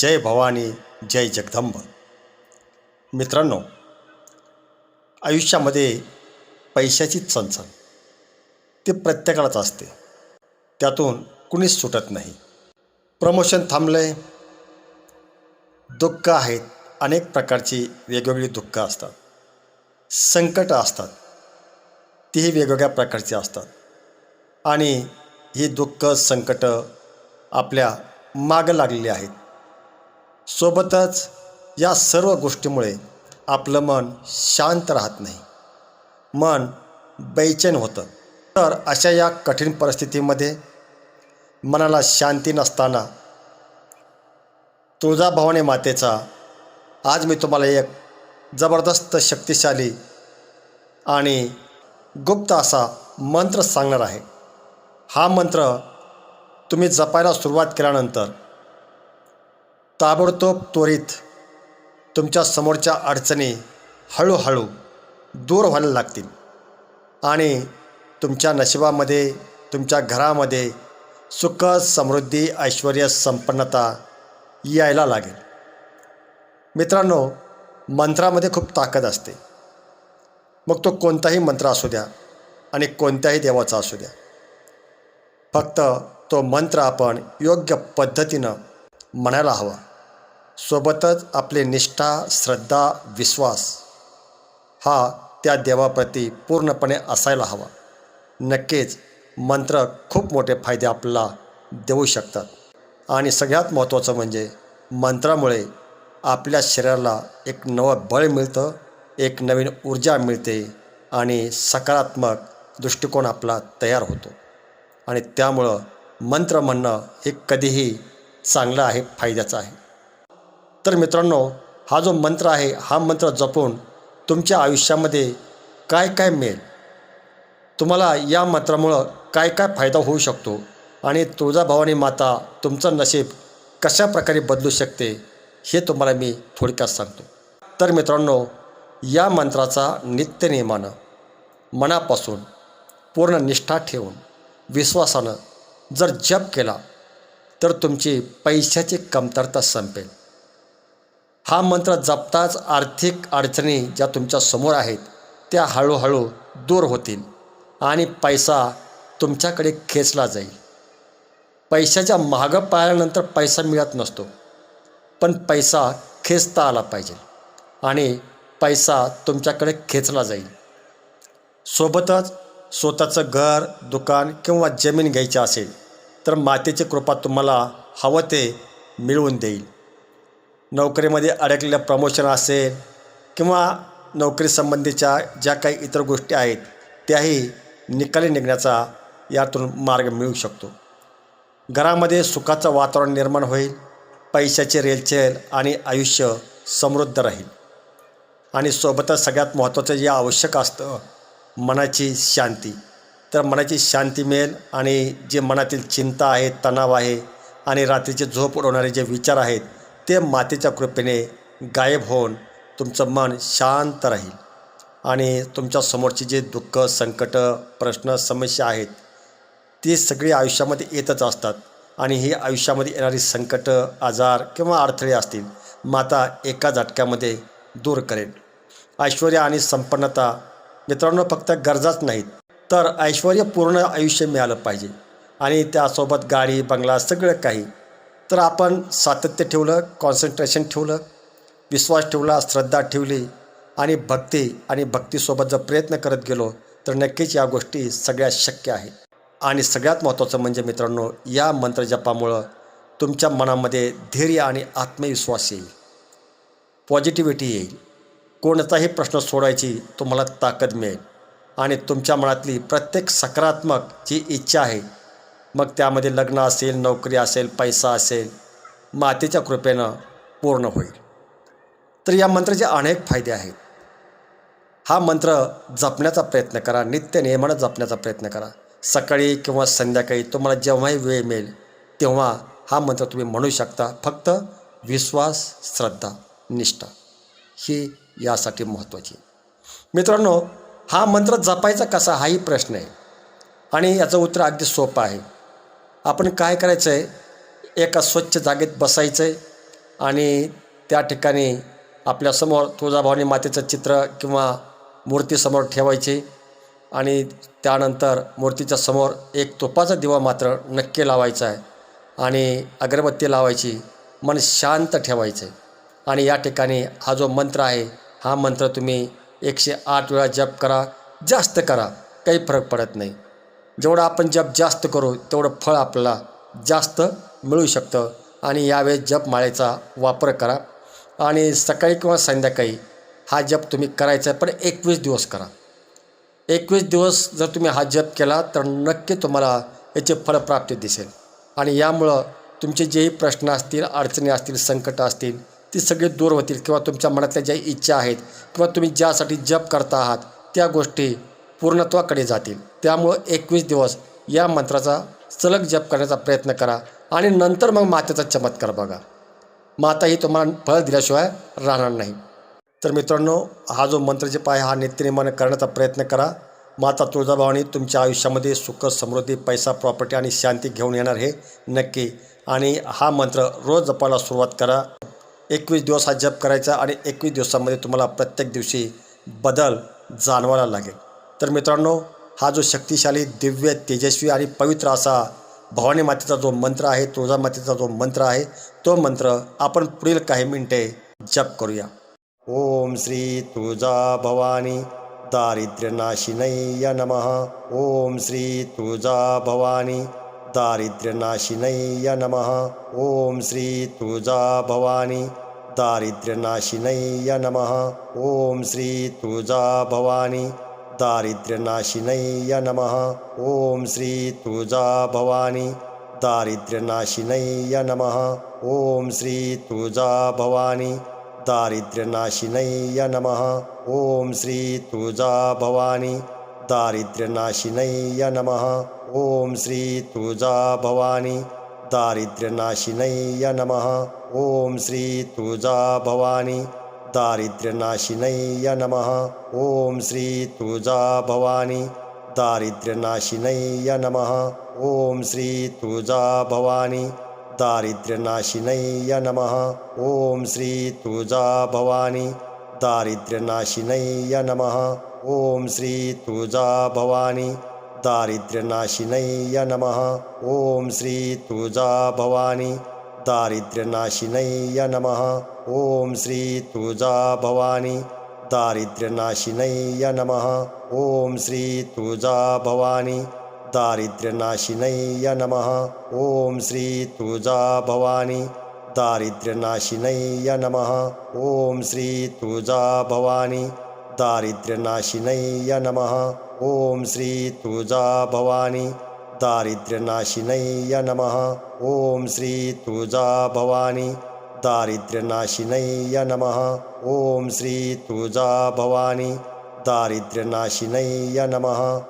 जय भवानी जय जगदंब. मित्रांनो आयुष्यामध्ये पैशाची चणचण ते प्रत्येकालाच असते. त्यातून कुणीच सुटत नाही. प्रमोशन थांबलंय. दुःख आहेत अनेक प्रकारची वेगवेगळी दुःख असतात. संकटं असतात. तीही वेगवेगळ्या प्रकारची असतात. आणि ही दुःख संकटं आपल्या मागं लागलेली आहेत. सोबतच या सर्व गोष्टीमुळे आपलं मन शांत राहत नाही. मन बैचैन होतं. तर अशा या कठीण परिस्थितीमध्ये मनाला शांती नसताना तुळजाभवानी मातेचा आज मी तुम्हाला एक जबरदस्त शक्तिशाली आणि गुप्त असा मंत्र सांगणार आहे. हा मंत्र तुम्ही जपायला सुरुवात केल्यानंतर ताबडतोब त्वरित तुमच्या समोरच्या अडचणी हळूहळू दूर व्हायला लागतील. आणि तुमच्या नशिबामध्ये तुमच्या घरामध्ये सुख समृद्धी ऐश्वर संपन्नता यायला लागेल. मित्रांनो मंत्रामध्ये खूप ताकद असते. मग तो कोणताही मंत्र असू द्या आणि कोणत्याही देवाचा असू द्या. फक्त तो मंत्र आपण योग्य पद्धतीनं म्हणायला हवा. सोबतच आपली निष्ठा श्रद्धा विश्वास हा त्या देवाप्रती पूर्णपणे असायला हवा. नक्कीच मंत्र खूप मोठे फायदे आपल्याला देऊ शकतात. आणि सगळ्यात महत्त्वाचं म्हणजे मंत्रामुळे आपल्या शरीराला एक नवं बळ मिळतं एक नवीन ऊर्जा मिळते आणि सकारात्मक दृष्टिकोन आपला तयार होतो. आणि त्यामुळं मंत्र म्हणणं हे कधीही चांगलं आहे फायद्याचं आहे. तर मित्रांनो हा जो मंत्र आहे हा मंत्र जपून तुमच्या आयुष्यामध्ये काय काय मिळेल? तुम्हाला या मंत्रामुळं काय काय फायदा होऊ शकतो? आणि तुळजाभवानी माता तुमचं नशीब कशा प्रकारे बदलू शकते हे तुम्हाला मी थोडक्यात सांगतो. तर मित्रांनो या मंत्राचा नित्यनियमानं मनापासून पूर्ण निष्ठा ठेवून विश्वासानं जर जप केला तर तुमची पैशाची कमतरता संपेल. हा मंत्र जपताच आर्थिक अडचणी ज्या तुमच्यासमोर आहेत त्या हळूहळू दूर होतील आणि पैसा तुमच्याकडे खेचला जाईल. पैशाच्या मागं पाळल्यानंतर पैसा मिळत नसतो पण पैसा खेचता आला पाहिजे आणि पैसा तुमच्याकडे खेचला जाईल. सोबतच स्वतःचं घर दुकान किंवा जमीन घ्यायची असेल तर मातेची कृपा तुम्हाला हवं ते मिळवून देईल. नोकरीमध्ये अडकलेलं प्रमोशन असेल किंवा नोकरीसंबंधीच्या ज्या काही इतर गोष्टी आहेत त्याही निकाली निघण्याचा यातून मार्ग मिळू शकतो. घरामध्ये सुखाचं वातावरण निर्माण होईल पैशाची रेलचेल आणि आयुष्य समृद्ध राहील. आणि सोबतच सगळ्यात महत्त्वाचं जे आवश्यक असतं मनाची शांती. तर मनाची शांती मिळेल आणि जे मनातील चिंता आहे तणाव आहे आणि रात्रीचे झोप उडवणारे जे विचार आहेत ते मातेच्या कृपेने गायब होऊन तुमचं मन शांत राहील. आणि तुमच्या समोरची जे दुःख संकट प्रश्न समस्या आहेत ती सगळी आयुष्यामध्ये येतच असतात. आणि ही आयुष्यामध्ये येणारी संकट आजार किंवा अडथळे असतील माता एका झटक्यामध्ये दूर करेल. ऐश्वर आणि संपन्नता मित्रांनो फक्त गरजाच नाहीत तर ऐश्वर्यपूर्ण आयुष्य मिळालं पाहिजे. आणि त्यासोबत गाडी बंगला सगळं काही तर आपण सातत्य ठेवलं कॉन्सन्ट्रेशन ठेवलं विश्वास ठेवला श्रद्धा ठेवली आणि भक्ती आणि भक्तीसोबत जर प्रयत्न करत गेलो तर नक्कीच या गोष्टी सगळ्या शक्य आहे आणि सगळ्यात महत्त्वाचं म्हणजे मित्रांनो या मंत्रजपामुळं तुमच्या मनामध्ये धैर्य आणि आत्मविश्वास येईल. पॉझिटिव्हिटी येईल. कोणताही प्रश्न सोडायची तुम्हाला ताकद मिळेल. आणि तुमच्या मनातली प्रत्येक सकारात्मक जी इच्छा आहे मग त्यामध्ये लग्न असेल नोकरी असेल पैसा असेल मातेच्या कृपेनं पूर्ण होईल. तर या मंत्राचे अनेक फायदे आहेत. हा मंत्र जपण्याचा प्रयत्न करा नित्य नियमानं जपण्याचा प्रयत्न करा. सकाळी किंवा संध्याकाळी तुम्हाला जेव्हाही वेळ मिळेल तेव्हा हा मंत्र तुम्ही म्हणू शकता. फक्त विश्वास श्रद्धा निष्ठा ही यासाठी महत्त्वाची. मित्रांनो हा मंत्र जपायचा कसा हाही प्रश्न आहे. आणि याचं उत्तर अगदी सोपं आहे. आपण काय करायचं आहे एका स्वच्छ जागेत बसायचं आहे आणि त्या ठिकाणी आपल्यासमोर तुळजाभवानी मातेचं चित्र किंवा मूर्तीसमोर ठेवायचे आणि त्यानंतर मूर्तीच्या समोर एक तुपाचा दिवा मात्र नक्की लावायचा आहे आणि अगरबत्ती लावायची मन शांत ठेवायचं. आहे आणि या ठिकाणी हा जो मंत्र आहे हा मंत्र तुम्ही एकशे आठ वेळा जप करा जास्त करा काही फरक पडत नाही. जेवढं आपण जप जास्त करू तेवढं फळ आपल्याला जास्त मिळू शकतं. आणि यावेळेस जपमाळेचा वापर करा. आणि सकाळी किंवा संध्याकाळी हा जप तुम्ही करायचा आहे पण एकवीस दिवस करा. एकवीस दिवस जर तुम्ही हा जप केला तर नक्की तुम्हाला याचे फळप्राप्ती दिसेल. आणि यामुळं तुमचे जेही प्रश्न असतील अडचणी असतील संकटं असतील ती सगळी दूर होतील. किंवा तुमच्या मनातल्या ज्या इच्छा आहेत किंवा तुम्ही ज्यासाठी जप करता आहात त्या गोष्टी पूर्णत्वाकडे जातील. त्यामुळं एकवीस दिवस या मंत्राचा सलग जप करण्याचा प्रयत्न करा आणि नंतर मग मातेचा चमत्कार बघा. माता ही तुम्हाला फळ दिल्याशिवाय राहणार नाही. तर मित्रांनो हा जो मंत्रजप आहे हा नित्यनेमानं करण्याचा प्रयत्न करा. माता तुळजाभवानी तुमच्या आयुष्यामध्ये सुख समृद्धी पैसा प्रॉपर्टी आणि शांती घेऊन येणार हे नक्की. आणि हा मंत्र रोज जपायला सुरुवात करा. एकवीस दिवस हा जप करायचा आणि एकवीस दिवसामध्ये तुम्हाला प्रत्येक दिवशी बदल जाणवायला लागेल. तर मित्रांनो हा जो शक्तिशाली दिव्य तेजस्वी आणि पवित्र असा भवानी मातेचा जो मंत्र आहे तुळजा मातेचा जो मंत्र आहे तो मंत्र आपण पुढील काही मिनिटे जप करूया. ओम श्री तुळजा भवानी दारिद्र्यनाशिनय नमः. ओम श्री तुळजा भवानी दारिद्र्यनाशिनय नमः. ओम श्री तुळजा भवानी दारिद्र्यनाशिनय नमः. ओम श्री तुळजा भवानी दारिद्र्यनाशिनय नमः ओम श्री तुळजा भवानी। दारिद्र्यनाशिनय नमः ओम श्री तुळजा भवानी। दारिद्र्यनाशिनय नमः ओम श्री तुळजा भवानी। दारिद्र्यनाशिनय नमः ओम श्री तुळजा भवानी। दारिद्र्यनाशिनय नमः ओम श्री तुळजा भवानी। दारिद्र्यनाशिनय्य नमः। ओम श्री तुळजा भवानी। दारिद्र्यनाशिनय्य नमः। ओम श्री तुळजा भवानी। दारिद्र्यनाशिनय्य नमः। ओम श्री तुळजा भवानी। दारिद्र्यनाशिनय्य नमः। ओम श्री तुळजा भवानी। दारिद्र्यनाशिनय्य नमः। ओम श्री तुळजा भवानी। दारिद्र्यनाशिनय नमः ओम श्री तुळजा भवानी। दारिद्र्यनाशिनय नमः ओम श्री तुळजा भवानी। दारिद्र्यनाशिनय नमः ओम श्री तुळजा भवानी। दारिद्र्यनाशिनय नमः ओम श्री तुळजा भवानी। दारिद्र्यनाशिनय नमः ओम श्री तुळजा भवानी। दारिद्र्यनाशिनय्य नमः ओम श्री तुळजा भवानी। दारिद्र्यनाशिनय्य नमः ओम श्री तुळजा भवानी। दारिद्र्यनाशिनय्य नमः